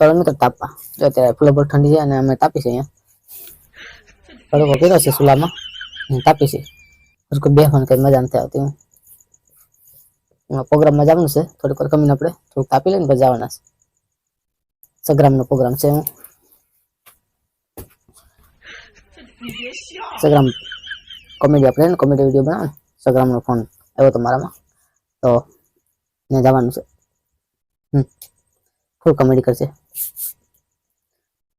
તો મિત્રો તાપવા. જો અત્યારે ફૂલો ઠંડી છે અને અમે તાપી છે અહીંયા. તડકો કર્યો છે સુલામાં? તાપી છે હરકો બે ફોન કઈ મજા નથી આવતી પ્રોગ્રામમાં જવાનું છે, થોડીક વાર કમીને આપણે થોડુંક તાપી લઈને પછી જવાના છે. સગ્રામનો પ્રોગ્રામ છે હું સગ્રામ કોમેડી આપણે કોમેડી વીડિયો બનાવો સગ્રામનો ફોન આવ્યો તો મારામાં. તો, ને જવાનું છે. હમ, ફૂલ કોમેડી કરશે.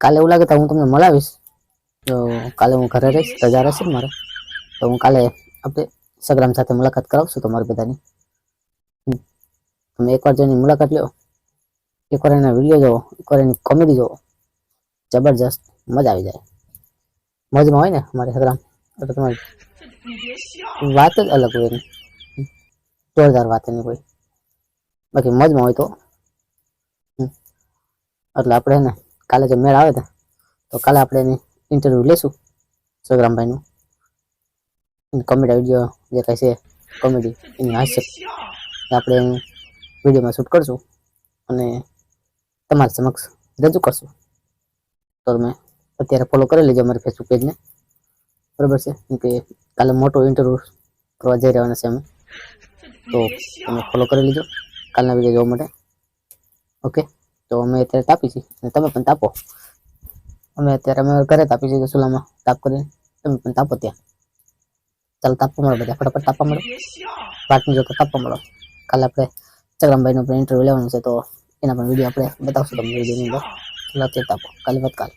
કાલે એવું લાગે તો હું તમને મળાવીશ. તો કાલે હું ઘરે રહીશ રજા રહેશે ને મારે. તો હું કાલે આપણે સગ્રામ સાથે મુલાકાત કરાવશું તમારી બધાની. તમે એકવાર જેની મુલાકાત લ્યો એકવાર એના વીડિયો જોવો, એકવાર એની કોમેડી જોવો. જબરજસ્ત મજા આવી જાય. મોજમાં હોય ને અમારે સગ્રામ? એટલે તમારી વાત જ અલગ હોય એની. જોરદાર વાત એની કોઈ. બાકી મોજમાં હોય તો. એટલે આપણે ને કાલે જે મેળ આવે તો કાલે આપણે એની ઇન્ટરવ્યૂ લેશું સગ્રામભાઈનું. કોમેડી વીડિયો જે કાંઈ છે કોમેડી એની હાસ્ય આપણે એનું વિડીયોમાં શૂટ કરશું અને તમારી સમક્ષ રજૂ કરશું. તો તમે અત્યારે ફોલો કરી લેજો અમારી ફેસબુક પેજને બરાબર છે? કે કાલે મોટો ઇન્ટરવ્યૂ કરવા જઈ રહેવાના છે અમે. તો તમે ફોલો કરી લેજો. કાલના વીડિયો જોવા માટે. ઓકે તો અમે અત્યારે તાપી છીએ. તમે પણ તાપો. અમે અત્યારે અમે ઘરે તાપી છીએ સુલામાં તાપ કરીને તમે પણ તાપો ત્યાં. ચાલો તાપવા મળો બધા. ફટાફટ તાપવા મળો. વાટની જો તાપવા મળો. કાલે આપણે ચક્રમભાઈનો પણ ઇન્ટરવ્યૂ લેવાનું છે, તો એના પણ વીડિયો આપણે બતાવશું તમને વિડીયોની અંદર. ચાલો અત્યારે તાપો. કાલે વાત કાલ.